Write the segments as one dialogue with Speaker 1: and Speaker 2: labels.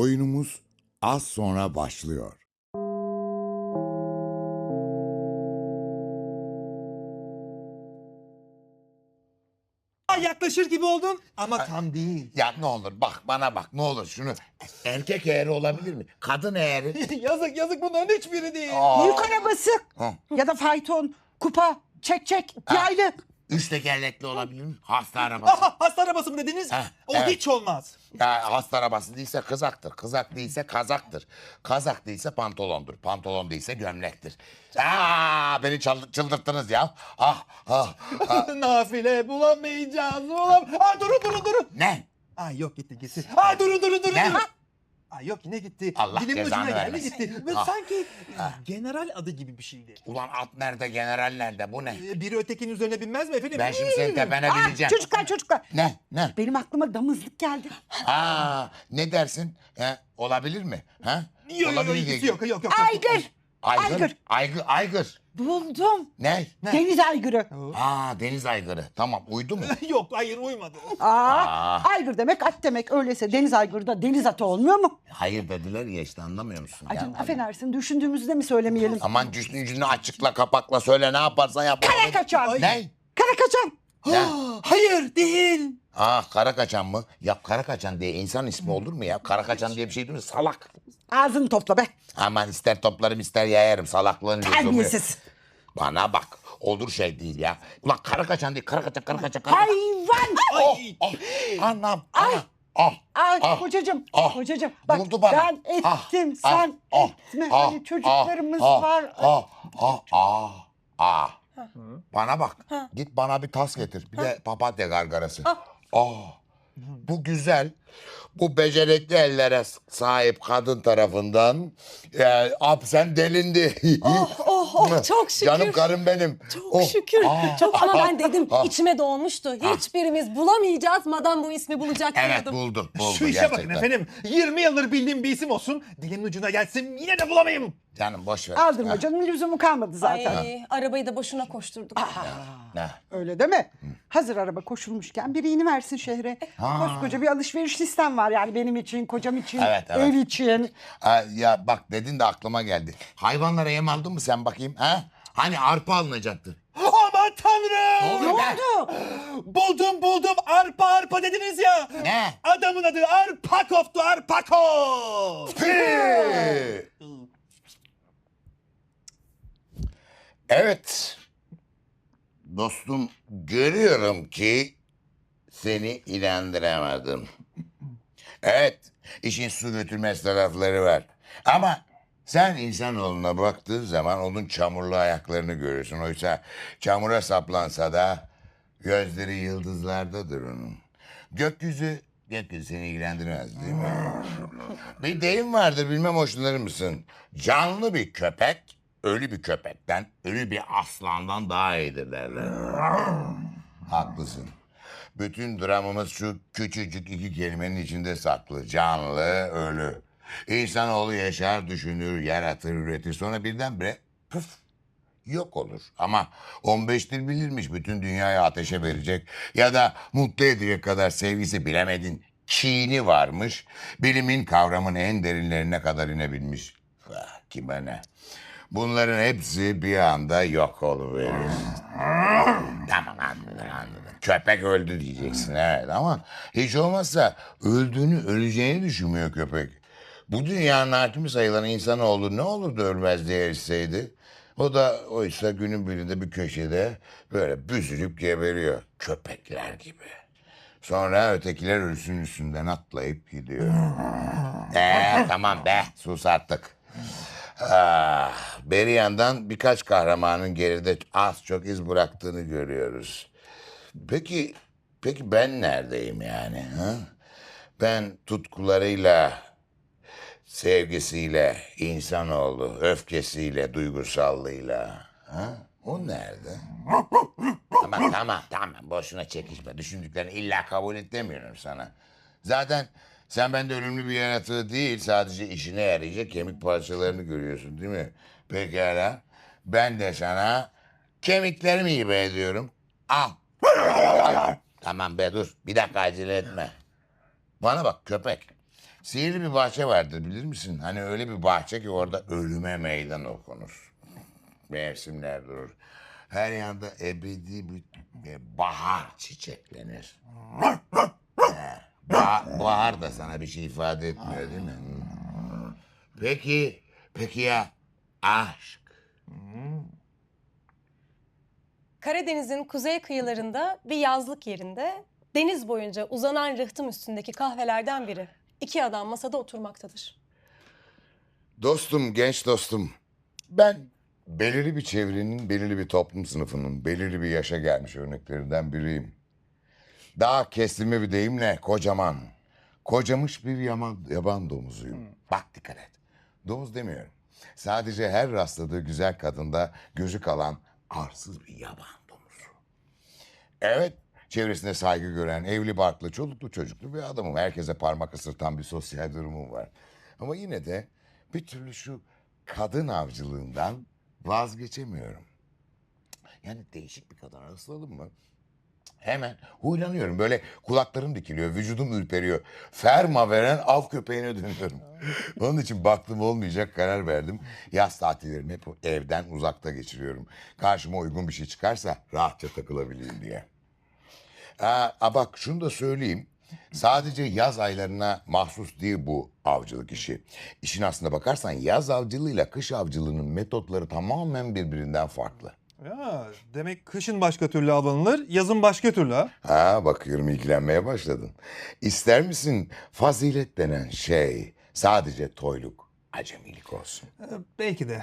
Speaker 1: Oyunumuz az sonra başlıyor.
Speaker 2: Aa, yaklaşır gibi oldun ama tam değil.
Speaker 3: Ya ne olur bak bana bak ne olur şunu. Erkek eğri olabilir mi? Kadın eğri.
Speaker 2: yazık yazık bunların hiçbiri değil.
Speaker 3: Aa.
Speaker 4: Yük arabası
Speaker 3: Hı.
Speaker 4: ya da fayton, kupa, çek çek, yaylı.
Speaker 3: Üç tekerlekli olabilir mi? Hasta arabası.
Speaker 2: Aha, hasta arabası mı dediniz?
Speaker 3: Heh,
Speaker 2: o
Speaker 3: evet.
Speaker 2: hiç olmaz.
Speaker 3: Ya hasta arabası değilse kızaktır. Kızak değilse kazaktır. Kazak değilse pantolondur. Pantolon değilse gömlektir. Aa, beni çal- çıldırttınız ya. Ah, ah, ah.
Speaker 2: Nafile bulamayacağız bulam. Aa durun durun durun.
Speaker 3: Ne?
Speaker 2: Ay yok gitti gitti. Aa durun durun durun.
Speaker 3: Ne?
Speaker 2: durun. Ay yok yine gitti.
Speaker 3: Allah
Speaker 2: Dilimin
Speaker 3: cezanı
Speaker 2: ucuna geldi
Speaker 3: vermesin.
Speaker 2: gitti. Ve
Speaker 3: Ah.
Speaker 2: sanki general adı gibi bir şeydi.
Speaker 3: Ulan at nerede, general nerede? Bu ne?
Speaker 2: Ee, Biri ötekinin üzerine binmez mi efendim?
Speaker 3: Ben şimdi senin tepene
Speaker 4: Aa,
Speaker 3: bineceğim.
Speaker 4: çocuklar çocuklar.
Speaker 3: Ne? Ne?
Speaker 4: Benim aklıma damızlık geldi.
Speaker 3: Aa, ne dersin? He, olabilir mi? Ha?
Speaker 2: Yok yok yok, ilgisi
Speaker 3: diye-
Speaker 2: yok yok yok.
Speaker 4: Aygır.
Speaker 3: Aygır.
Speaker 4: Aygır.
Speaker 3: Aygır. Aygır.
Speaker 4: Buldum.
Speaker 3: Ne?
Speaker 2: Ne?
Speaker 4: Deniz aygırı.
Speaker 3: Aa deniz aygırı. Tamam uydu mu?
Speaker 2: yok hayır uymadı.
Speaker 4: Aa,
Speaker 3: Aa.
Speaker 4: aygır demek at demek. Öyleyse deniz aygırı da deniz atı olmuyor mu?
Speaker 3: Hayır dediler ya işte anlamıyor musun?
Speaker 4: Ay
Speaker 3: Ya,
Speaker 4: canım affedersin düşündüğümüzü de mi söylemeyelim?
Speaker 3: Aman cüsnücünü açıkla kapakla söyle ne yaparsan yap.
Speaker 4: Kara kaçan.
Speaker 3: Ne?
Speaker 4: Kara kaçan.
Speaker 2: Hayır değil.
Speaker 3: Aa kara kaçan mı? Ya kara kaçan diye insan ismi olur mu ya? Kara kaçan diye bir şey değil mi? Salak.
Speaker 4: Ağzını topla be.
Speaker 3: Aman ister toplarım ister yayarım salaklığın lüzumu. yok.
Speaker 4: Terbiyesiz.
Speaker 3: Bana bak olur şey değil ya. Ulan kara kaçan değil kara kaçan kara kaçan kara kaçan.
Speaker 4: Hayvan.
Speaker 3: Oh,
Speaker 2: Ay.
Speaker 3: oh. Anam.
Speaker 4: Ay.
Speaker 3: anam. Ah.
Speaker 4: Ay
Speaker 3: Ah.
Speaker 4: kocacığım,
Speaker 3: Ah.
Speaker 4: kocacığım. Bak
Speaker 3: Vurdu bana.
Speaker 4: ben ettim,
Speaker 3: Ah,
Speaker 4: sen
Speaker 3: ah,
Speaker 4: etme.
Speaker 3: ah,
Speaker 4: hani çocuklarımız
Speaker 3: ah,
Speaker 4: var.
Speaker 3: Ah, ah, ah, ah. Bana bak. Git bana bir tas getir. Bir de papatya gargarası. Ah. Bu güzel. Bu becerikli ellere sahip kadın tarafından e, ab sen delindi.
Speaker 5: Oh oh oh çok şükür.
Speaker 3: Canım karım benim.
Speaker 5: Çok
Speaker 3: Oh,
Speaker 5: şükür.
Speaker 3: ah,
Speaker 5: çok ama
Speaker 3: ah,
Speaker 5: ben dedim
Speaker 3: ah.
Speaker 5: içime doğmuştu. Hiçbirimiz bulamayacağız. Madam bu ismi bulacak
Speaker 3: Evet
Speaker 5: diyordum.
Speaker 3: buldum. buldum
Speaker 2: Şu işe
Speaker 3: gerçekten.
Speaker 2: bakın efendim. 20 yıldır bildiğim bir isim olsun. Dilimin ucuna gelsin yine de bulamayayım.
Speaker 3: Canım boş ver.
Speaker 4: Aldırma
Speaker 3: Ha,
Speaker 4: canım lüzumu kalmadı zaten.
Speaker 5: Ay, arabayı da boşuna koşturduk.
Speaker 3: ne?
Speaker 4: Öyle değil mi? Hazır araba koşulmuşken biri ini versin şehre. Koskoca bir alışveriş listem var yani benim için, kocam için,
Speaker 3: Evet, evet.
Speaker 4: ev için.
Speaker 3: Ha, ya bak dedin de aklıma geldi. Hayvanlara yem aldın mı sen bakayım? Ha? Hani arpa alınacaktı.
Speaker 2: Aman tanrım.
Speaker 3: Ne oldu?
Speaker 2: Buldum buldum arpa arpa dediniz ya.
Speaker 3: Ne?
Speaker 2: Adamın adı Arpakov'tu Arpakov.
Speaker 3: Evet. Dostum görüyorum ki seni inandıramadın. Evet işin su götürmez tarafları var. Ama sen insanoğluna baktığın zaman onun çamurlu ayaklarını görürsün. Oysa çamura saplansa da gözleri yıldızlardadır onun. Gökyüzü, gökyüzü seni ilgilendirmez değil mi? Bir deyim vardır bilmem hoşlanır mısın? Canlı bir köpek ölü bir köpekten, ölü bir aslandan daha iyidir derler. Haklısın. Bütün dramımız şu küçücük iki kelimenin içinde saklı. Canlı, ölü. İnsanoğlu yaşar, düşünür, yaratır, üretir. Sonra birdenbire püf yok olur. Ama 15 dil bilirmiş bütün dünyayı ateşe verecek ya da mutlu edecek kadar sevgisi bilemedin. Kini varmış. Bilimin kavramın en derinlerine kadar inebilmiş. Ah, Kime ne? Bunların hepsi bir anda yok oluverir. tamam anladım anladım. Köpek öldü diyeceksin evet ama hiç olmazsa öldüğünü öleceğini düşünmüyor köpek. Bu dünyanın hakimi sayılan insanoğlu ne olurdu ölmez diye yaşasaydı? O da oysa günün birinde bir köşede böyle büzülüp geberiyor. Köpekler gibi. Sonra ötekiler ölüsünün üstünden atlayıp gidiyor. Ee, tamam be sus artık. Ah, beri yandan birkaç kahramanın geride az çok iz bıraktığını görüyoruz. Peki, peki ben neredeyim yani? Ha? Ben tutkularıyla, sevgisiyle, insanoğlu, öfkesiyle, duygusallığıyla. Ha? O nerede? tamam tamam tamam boşuna çekişme. Düşündüklerini illa kabul et demiyorum sana. Zaten sen bende ölümlü bir yaratığı değil sadece işine yarayacak kemik parçalarını görüyorsun değil mi? Pekala. Ben de sana kemiklerimi hibe ediyorum. Al. Tamam be dur. Bir dakika acele etme. Bana bak köpek. Sihirli bir bahçe vardır bilir misin? Hani öyle bir bahçe ki orada ölüme meydan okunur. Mevsimler durur. Her yanda ebedi bir bir bahar çiçeklenir. Ba- bahar da sana bir şey ifade etmiyor değil mi? Peki, peki ya aşk?
Speaker 5: Karadeniz'in kuzey kıyılarında bir yazlık yerinde deniz boyunca uzanan rıhtım üstündeki kahvelerden biri. İki adam masada oturmaktadır.
Speaker 3: Dostum, genç dostum. Ben belirli bir çevrenin, belirli bir toplum sınıfının, belirli bir yaşa gelmiş örneklerinden biriyim. Daha kestirme bir deyimle kocaman, kocamış bir yaman, yaban domuzuyum. Bak dikkat et. Domuz demiyorum. Sadece her rastladığı güzel kadında gözü kalan arsız bir yaban domuzu. Evet, çevresinde saygı gören, evli barklı, çoluklu çocuklu bir adamım. Herkese parmak ısırtan bir sosyal durumum var. Ama yine de bir türlü şu kadın avcılığından vazgeçemiyorum. Yani değişik bir kadın rastladım mı? Hemen huylanıyorum. Böyle kulaklarım dikiliyor, vücudum ürperiyor. Ferma veren av köpeğine dönüyorum. Onun için baktım olmayacak karar verdim. Yaz tatillerimi hep evden uzakta geçiriyorum. Karşıma uygun bir şey çıkarsa rahatça takılabileyim diye. Aa, a bak şunu da söyleyeyim. Sadece yaz aylarına mahsus değil bu avcılık işi. İşin aslına bakarsan yaz avcılığıyla kış avcılığının metotları tamamen birbirinden farklı.
Speaker 2: Ya demek kışın başka türlü avlanılır, yazın başka türlü ha?
Speaker 3: Ha bakıyorum ilgilenmeye başladın. İster misin fazilet denen şey sadece toyluk, acemilik olsun.
Speaker 2: Ee, belki de.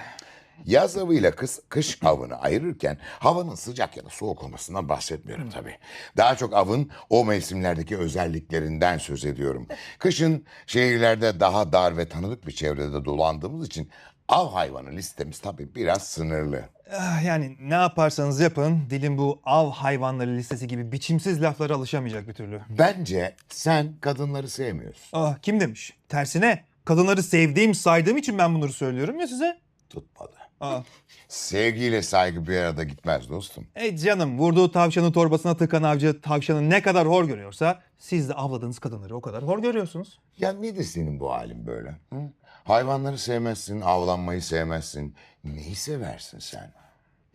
Speaker 3: Yaz avıyla kış, kış avını ayırırken havanın sıcak ya da soğuk olmasından bahsetmiyorum tabii. Daha çok avın o mevsimlerdeki özelliklerinden söz ediyorum. Kışın şehirlerde daha dar ve tanıdık bir çevrede dolandığımız için av hayvanı listemiz tabii biraz sınırlı.
Speaker 2: Ah, Yani ne yaparsanız yapın, dilin bu av hayvanları listesi gibi biçimsiz laflara alışamayacak bir türlü.
Speaker 3: Bence sen kadınları sevmiyorsun.
Speaker 2: Ah, kim demiş? Tersine, kadınları sevdiğim, saydığım için ben bunları söylüyorum ya size.
Speaker 3: Tutmadı.
Speaker 2: Aa,
Speaker 3: Sevgiyle saygı bir arada gitmez dostum.
Speaker 2: Ey canım, vurduğu tavşanı torbasına tıkan avcı tavşanı ne kadar hor görüyorsa, siz de avladığınız kadınları o kadar hor görüyorsunuz.
Speaker 3: Ya nedir senin bu halin böyle? Hı? Hayvanları sevmezsin, avlanmayı sevmezsin. Neyi seversin sen?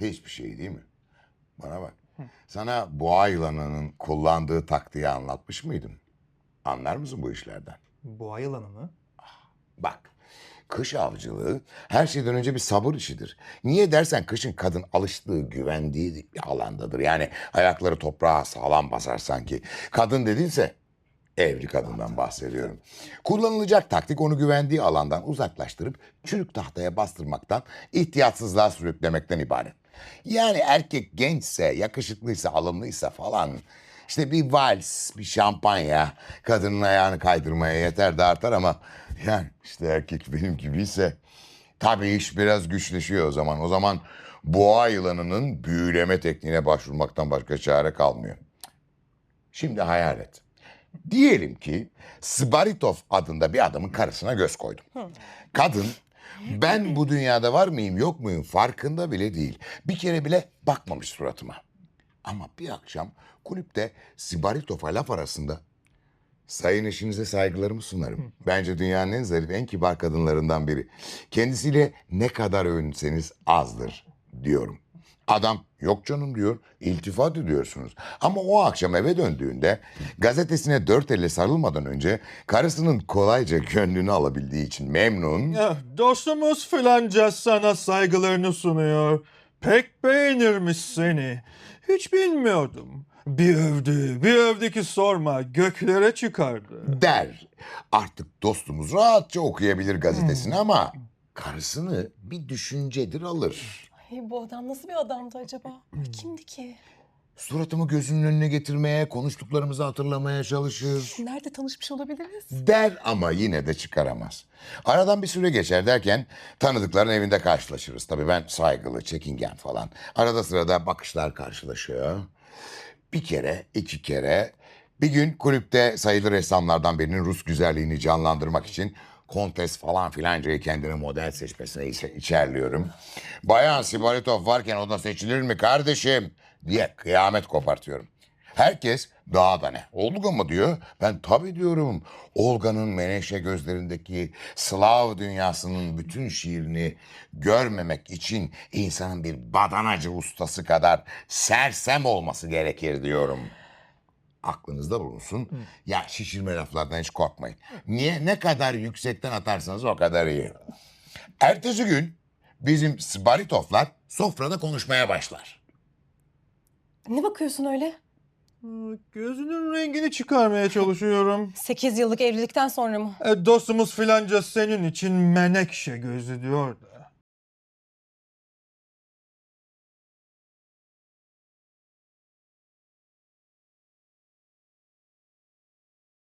Speaker 3: Hiçbir şey değil mi? Bana bak. Sana boğa yılanının kullandığı taktiği anlatmış mıydım? Anlar mısın bu işlerden?
Speaker 2: Boğa yılanı mı?
Speaker 3: Bak, kış avcılığı her şeyden önce bir sabır işidir. Niye dersen kışın kadın alıştığı, güvendiği bir alandadır. Yani ayakları toprağa sağlam basar sanki. Kadın dedinse evli kadından bahsediyorum. Kullanılacak taktik onu güvendiği alandan uzaklaştırıp çürük tahtaya bastırmaktan, ihtiyatsızlığa sürüklemekten ibaret. Yani erkek gençse, yakışıklıysa, alımlıysa falan işte bir vals, bir şampanya kadının ayağını kaydırmaya yeter de artar ama yani işte erkek benim gibiyse tabii iş biraz güçleşiyor o zaman. O zaman boğa yılanının büyüleme tekniğine başvurmaktan başka çare kalmıyor. Şimdi hayal et. Diyelim ki Sbaritov adında bir adamın karısına göz koydum. Kadın ben bu dünyada var mıyım yok muyum farkında bile değil. Bir kere bile bakmamış suratıma. Ama bir akşam kulüpte Sibaritov'a laf arasında Sayın eşinize saygılarımı sunarım. Bence dünyanın en zarif, en kibar kadınlarından biri. Kendisiyle ne kadar övünseniz azdır diyorum. Adam yok canım diyor, iltifat ediyorsunuz. Ama o akşam eve döndüğünde gazetesine dört elle sarılmadan önce karısının kolayca gönlünü alabildiği için memnun.
Speaker 2: Dostumuz filanca sana saygılarını sunuyor. Pek beğenirmiş seni. Hiç bilmiyordum. Bir övdü, bir övdü ki sorma, göklere çıkardı.
Speaker 3: der. Artık dostumuz rahatça okuyabilir gazetesini ama karısını bir düşüncedir alır.
Speaker 5: Ay, bu adam nasıl bir adamdı acaba? Kimdi ki?
Speaker 3: Suratımı gözünün önüne getirmeye, konuştuklarımızı hatırlamaya çalışır.
Speaker 5: Nerede tanışmış olabiliriz?
Speaker 3: Der ama yine de çıkaramaz. Aradan bir süre geçer derken tanıdıkların evinde karşılaşırız. Tabii ben saygılı, çekingen falan. Arada sırada bakışlar karşılaşıyor. Bir kere, iki kere. Bir gün kulüpte sayılı ressamlardan birinin Rus güzelliğini canlandırmak için kontes falan filancayı kendine model seçmesine içe- içerliyorum. Bayan Sibaritov varken o da seçilir mi kardeşim diye kıyamet kopartıyorum. Herkes Daha da ne? Olga mı diyor? Ben tabii diyorum. Olga'nın menekşe gözlerindeki Slav dünyasının bütün şiirini görmemek için insanın bir badanacı ustası kadar sersem olması gerekir diyorum. Aklınızda bulunsun. Ya şişirme laflardan hiç korkmayın. Niye? Ne kadar yüksekten atarsanız o kadar iyi. Ertesi gün bizim Sbaritovlar sofrada konuşmaya başlar.
Speaker 5: Ne bakıyorsun öyle?
Speaker 2: Gözünün rengini çıkarmaya çalışıyorum.
Speaker 5: 8 yıllık evlilikten sonra mı?
Speaker 2: E, dostumuz filanca senin için menekşe gözü diyor da.